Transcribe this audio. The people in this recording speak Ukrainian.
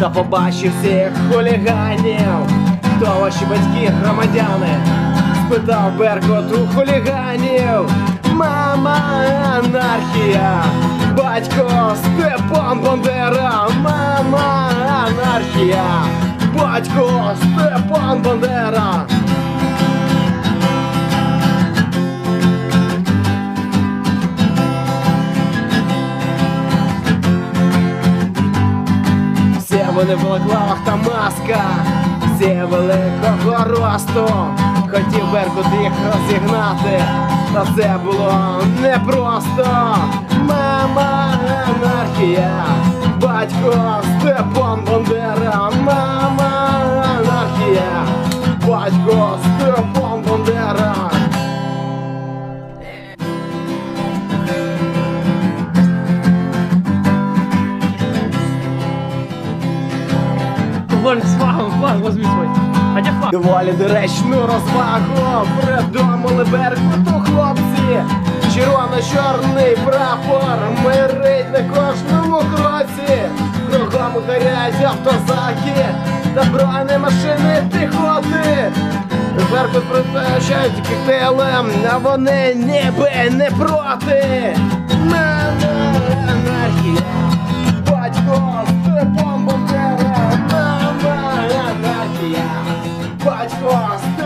та побачив всіх хуліганів. Хто ваші батьки, громадяни? Спитав Беркот у хуліганів. Мама анархія, батько Степан Бандера, мама анархія, батько Степан Бандера. Вони в балаклавах та масках, всі великого росту. Хотів Беркут їх розігнати, та це було непросто. Мама анархія, батько Степан Бандера, мама анархія, батько Флаг, с флагом, флаг возьми свой. Где флаг? Доволі доречну розвагу придумали Беркуту хлопці. Червоно-чорний прапор мирить на кожному кроці. Кругом горять автозаки та бронемашини піхоти. Беркут притачають коктейлем, а вони ніби не проти. Батько